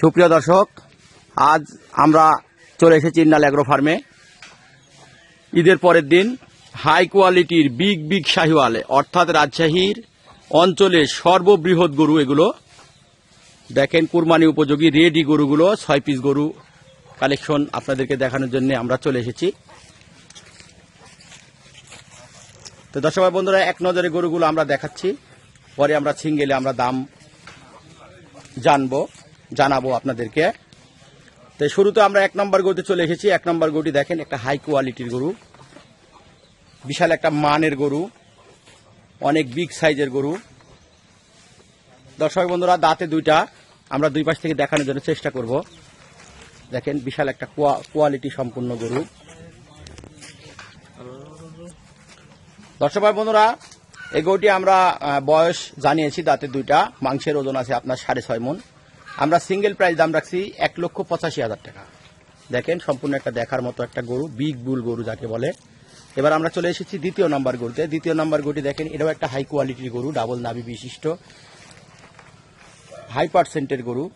সুপ্রিয় দর্শক, আজ আমরা চলে এসেছি ইন্নাল অ্যাগ্রো ফার্মে। ঈদের পরের দিন হাই কোয়ালিটির বিগ বিগ শাহিওয়ালে, অর্থাৎ রাজশাহীর অঞ্চলে সর্ববৃহৎ গরু এগুলো। দেখেন কুরবানি উপযোগী রেডি গরুগুলো, ছয় পিস গরু কালেকশন আপনাদেরকে দেখানোর জন্য আমরা চলে এসেছি। তো দর্শক বন্ধুরা, এক নজরে গরুগুলো আমরা দেখাচ্ছি। পরে আমরা সিঙ্গেলে আমরা দাম জানব। জানাব আপনাদেরকে। তো শুরুতে আমরা এক নম্বর গরুতে চলে এসেছি। এক নম্বর গরুটি দেখেন, একটা হাই কোয়ালিটির গরু। বিশাল একটা মানের গরু। অনেক বিগ সাইজের গরু। দর্শক বন্ধুরা, দাঁতে দুইটা। আমরা দুই পাশ থেকে দেখানোর জন্য চেষ্টা করব। দেখেন, বিশাল একটা কোয়ালিটি সম্পূর্ণ গরু। দর্শক ভাই বন্ধুরা, এই গরুটি আমরা বয়স জানিয়েছি, দাঁতে দুইটা। মাংসের ওজন আছে আপনার সাড়ে ছয় মন আমরা সিঙ্গেল প্রাইস দাম রাখছি এক লক্ষ পঁচাশি হাজার টাকা। দেখেন, সম্পূর্ণ একটা দেখার মতো একটা গরু বিগ বুল গরু যাকে বলে। এবার আমরা চলে এসেছি দ্বিতীয় নম্বর গরুতে। দ্বিতীয় নম্বর গরুটি দেখেন, এটাও একটা হাই কোয়ালিটির গরু ডাবল নাভি বিশিষ্ট। হাই পার্সেন্টের গরু।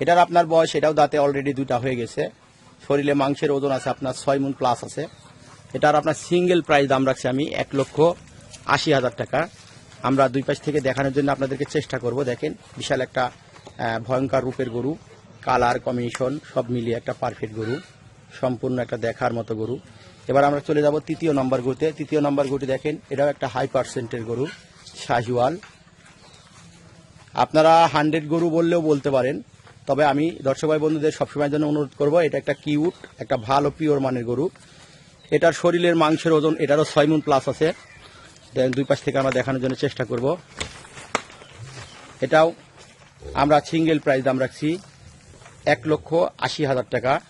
এটার আপনার বয়স, এটাও দাঁতে অলরেডি দুটা হয়ে গেছে। শরীরে মাংসের ওজন আছে আপনার ছয় মুন প্লাস আছে। এটার আপনার সিঙ্গেল প্রাইস দাম রাখছি আমি এক লক্ষ আশি হাজার টাকা। আমরা দুই পাশ থেকে দেখানোর জন্য আপনাদেরকে চেষ্টা করব। দেখেন, বিশাল একটা ভয়ঙ্কর রূপের গরু, কালার কমিশন সব মিলিয়ে একটা পারফেক্ট গরু, সম্পূর্ণ একটা দেখার মতো গরু। এবার আমরা চলে যাব তৃতীয় নম্বর গরুতে। তৃতীয় নম্বর গরুটি দেখেন, এটাও একটা হাই পার্সেন্টের গরু, শাহিওয়াল। আপনারা হান্ড্রেড গরু বললেও বলতে পারেন, তবে আমি দর্শক ভাই বন্ধুদের সবসময়ের জন্য অনুরোধ করব, এটা একটা কিউট একটা ভালো পিওর মানের গরু। এটার শরীরের মাংসের ওজন, এটারও ছয় মুন প্লাস আছে। দুই পাশ থেকে আমরা দেখানোর জন্য চেষ্টা করব। এটাও আমরা সিঙ্গেল প্রাইস দাম রাখছি এক লক্ষ আশি হাজার টাকা।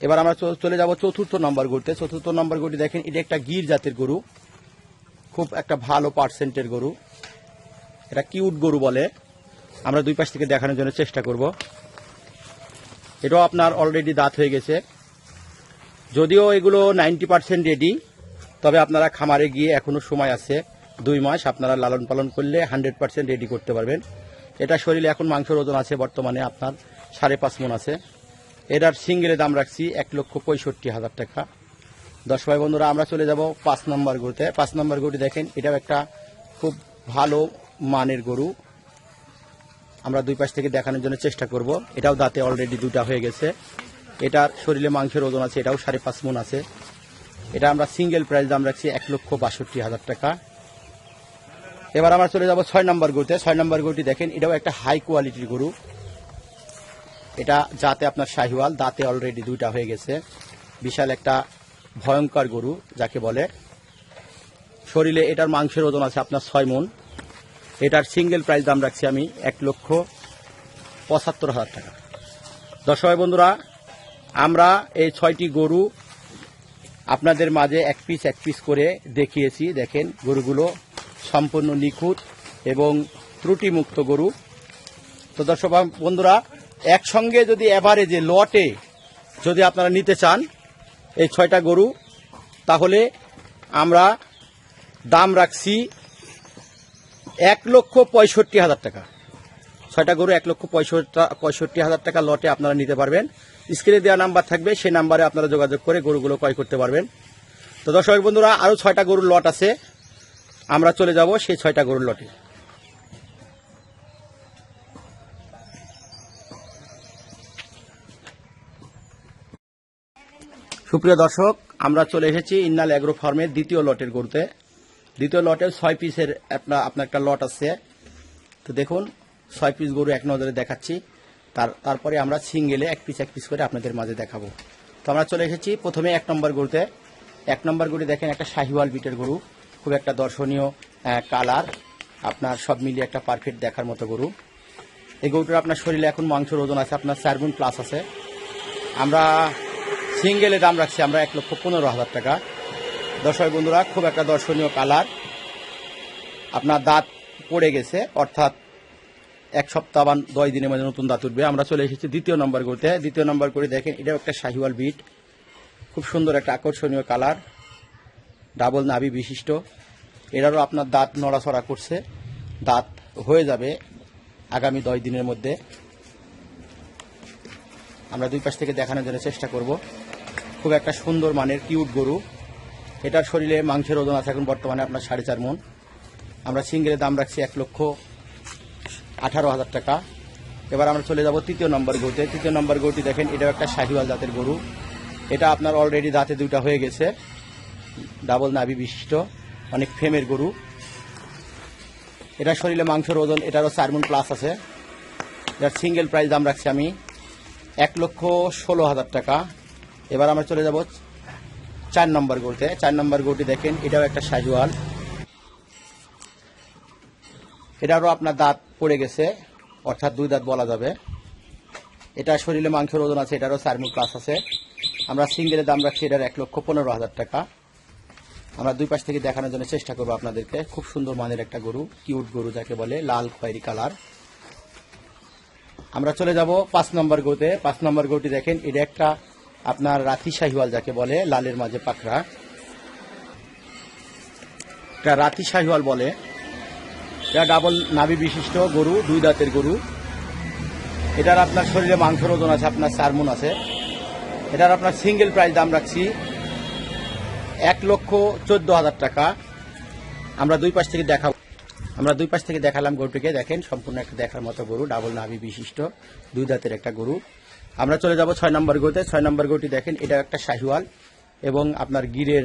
এবার আমরা চলে যাব চতুর্থ নম্বর গরুতে। চতুর্থ নম্বর গরুটি দেখেন, এটা একটা গির জাতের গরু। খুব একটা ভালো পার্সেন্টের গরু। এটা কিউট গরু বলে। আমরা দুই পাশ থেকে দেখানোর জন্য চেষ্টা করব। এটাও আপনার অলরেডি দাঁত হয়ে গেছে। যদিও এগুলো নাইনটি পার্সেন্ট রেডি তবে আপনারা খামারে গিয়ে এখনও সময় আছে, দুই মাস আপনারা লালন পালন করলে হান্ড্রেড পার্সেন্ট রেডি করতে পারবেন। এটা শরীরে এখন মাংসের ওজন আছে বর্তমানে আপনার সাড়ে পাঁচ মন আছে। এটার সিঙ্গেলের দাম রাখছি এক লক্ষ পঁয়ষট্টি হাজার টাকা। দশ ভাই, বন্ধুরা, আমরা চলে যাব পাঁচ নম্বর গরুতে। পাঁচ নম্বর গরুটি দেখেন, এটাও একটা খুব ভালো মানের গরু। আমরা দুই পাশ থেকে দেখানোর জন্য চেষ্টা করব। এটাও দাঁতে অলরেডি দুটা হয়ে গেছে। এটার শরীরে মাংসের ওজন আছে, এটাও সাড়ে পাঁচ মন আছে। এটা আমরা সিঙ্গেল প্রাইস দাম রাখছি এক লক্ষ বাষট্টি হাজার টাকা। এবার আমরা চলে যাব ছয় নম্বর গরুতে। ছয় নম্বর গরুটি দেখেন, এটাও একটা হাই কোয়ালিটির গরু। এটা যাতে আপনার শাহিওয়াল, দাঁতে অলরেডি দুইটা হয়ে গেছে। বিশাল একটা ভয়ঙ্কর গরু, যাকে বলে। শরীরে এটার মাংসের ওজন আছে আপনার ছয় মন এটার সিঙ্গেল প্রাইস দাম রাখছি আমি এক লক্ষ পঁচাত্তর হাজার টাকা। দর্শক বন্ধুরা, আমরা এই ছয়টি গরু আপনাদের মাঝে এক পিস এক পিস করে দেখিয়েছি। দেখেন গরুগুলো সম্পূর্ণ নিখুঁত এবং ত্রুটিমুক্ত গরু। তো দর্শক বন্ধুরা, একসঙ্গে যদি এভারেজে লটে যদি আপনারা নিতে চান এই ছয়টা গরু, তাহলে আমরা দাম রাখছি এক লক্ষ পঁয়ষট্টি হাজার টাকা। ছয়টা গরু এক লক্ষ পঁয়ষট্টি পঁয়ষট্টি হাজার টাকা লটে আপনারা নিতে পারবেন। স্ক্রিনে দেওয়া নাম্বার থাকবে, সেই নাম্বারে আপনারা যোগাযোগ করে গরুগুলো ক্রয় করতে পারবেন। তো দর্শক বন্ধুরা, আরও ছয়টা গরুর লট আছে। আমরা চলে যাব সেই ছয়টা গরুর লটে। সুপ্রিয় দর্শক, আমরা চলে এসেছি ইন্নাল অ্যাগ্রো ফার্মের দ্বিতীয় লটের গরুতে। দ্বিতীয় লটে ছয় পিসের আপনার আপনার একটা লট আছে। তো দেখুন, ছয় পিস গরু এক নজরে দেখাচ্ছি। তার, তারপরে আমরা সিঙ্গেলে এক পিস এক পিস করে আপনাদের মাঝে দেখাবো। তো আমরা চলে এসেছি প্রথমে এক নম্বর গরুতে। এক নম্বর গরু দেখেন একটা শাহিওয়াল বিটের গরু। খুব একটা দর্শনীয় কালার আপনার সব মিলিয়ে একটা পারফেক্ট দেখার মতো গরু। এই গরুটার আপনার শরীরে এখন মাংসের ওজন আছে, আপনার চার গুণ প্লাস আছে। আমরা সিঙ্গেলে দাম রাখছি, আমরা এক লক্ষ পনেরো হাজার টাকা। দর্শক বন্ধুরা, খুব একটা দর্শনীয় কালার আপনার দাঁত পড়ে গেছে, অর্থাৎ এক সপ্তাহ বা দশ দিনের মধ্যে নতুন দাঁত উঠবে। আমরা চলে এসেছি দ্বিতীয় নম্বর করতে দ্বিতীয় নম্বর করে দেখেন, এটাও একটা শাহিওয়াল বিট খুব সুন্দর একটা আকর্ষণীয় কালার ডাবল নাভি বিশিষ্ট। এটারও আপনার দাঁত নড়াচড়া করছে। দাঁত হয়ে যাবে আগামী দশ দিনের মধ্যে। আমরা দুই পাশ থেকে দেখানোর জন্য চেষ্টা করব। খুব একটা সুন্দর মানের কিউট গরু। এটার শরীরে মাংসের ওজন আছে এখন বর্তমানে আপনার সাড়ে চার মন। আমরা সিঙ্গেলের দাম রাখছি এক লক্ষ আঠারো হাজার টাকা। এবার আমরা চলে যাব তৃতীয় নম্বর গরুতে। তৃতীয় নম্বর গরুটি দেখেন, এটাও একটা শাহিওয়াল জাতের গরু। এটা আপনার অলরেডি দাঁতে দুইটা হয়ে গেছে। ডাবল নাভি বিশিষ্ট, অনেক ফেমের গরু। এটা শরীরে মাংসের ওজন এটারও চারমন প্লাস আছে। এটার সিঙ্গেল প্রাইস দাম রাখছি আমি এক লক্ষ ষোলো হাজার টাকা। এবার আমরা চলে যাব চার নম্বর গরুতে। চার নম্বর গরুটি দেখেন, এটাও একটা শাহিওয়াল এটারও আপনার দাঁত পড়ে গেছে, অর্থাৎ দুই দাঁত বলা যাবে। এটা শরীরে মাংসের ওজন আছে, এটারও চারমুল প্লাস আছে। আমরা সিঙ্গেলের দাম রাখছি, এটার এক লক্ষ পনেরো হাজার টাকা। আমরা দুই পাশ থেকে দেখানোর জন্য চেষ্টা করব আপনাদেরকে। খুব সুন্দর মানের একটা গরু, কিউট গরু যাকে বলে লাল খয়েরি কালার। আমরা চলে যাব পাঁচ নম্বর গরুতে। পাঁচ নম্বর গরুটি দেখেন, এটা একটা আপনার রাতি শাহিওয়াল যাকে বলে, লালের মাঝে পাখরা। এটা রাতি শাহিওয়াল বলে। এটা ডাবল নাভি বিশিষ্ট গরু, দুই দাঁতের গরু। এটার আপনার শরীরে মাংসের ওজন আছে, আপনার চার মন আছে। এটার আপনার সিঙ্গেল প্রাইস দাম রাখছি এক লক্ষ চোদ্দ হাজার টাকা। আমরা দুই পাশ থেকে দেখাবো। আমরা দুই পাশ থেকে দেখালাম গরুটিকে। দেখেন সম্পূর্ণ একটা দেখার মতো গরু ডাবল নাভি বিশিষ্ট দুই দাঁতের একটা গরু। আমরা চলে যাব ছয় নম্বর গরুতে। ছয় নম্বর গরুটি দেখেন এটা একটা শাহিওয়াল এবং আপনার গিরের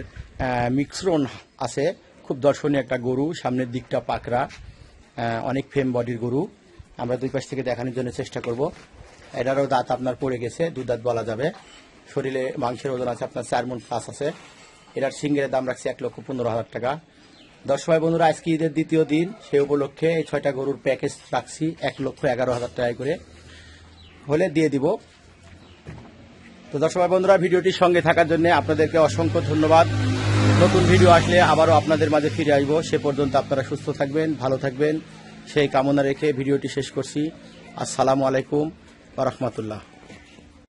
মিক্সরন আছে। খুব দর্শনীয় একটা গরু সামনের দিকটা আহ, অনেক ফেম বডির গরু। আমরা দুই পাশ থেকে দেখানোর জন্য চেষ্টা করব। এটারও দাঁত আপনার পড়ে গেছে দু দাঁত বলা যাবে। শরীরে মাংসের ওজন আছে আপনার চার মন আছে। এটার সিঙ্গের দাম রাখছি এক লক্ষ পনেরো হাজার টাকা। দর্শক ভাই বন্ধুরা, আজকে ঈদের দ্বিতীয় দিন, সেই উপলক্ষে এই ছয়টা গরুর প্যাকেজ রাখছি এক লক্ষ এগারো হাজার টাকা করে। হলে দিয়ে দিব। তো দর্শক ভাই বন্ধুরা, ভিডিওটির সঙ্গে থাকার জন্য আপনাদেরকে অসংখ্য ধন্যবাদ। নতুন ভিডিও আসলে আবারও আপনাদের মাঝে ফিরে আসব সে পর্যন্ত আপনারা সুস্থ থাকবেন, ভালো থাকবেন। সেই কামনা রেখে ভিডিওটি শেষ করছি। আসসালামু আলাইকুম রহমতুল্লাহ।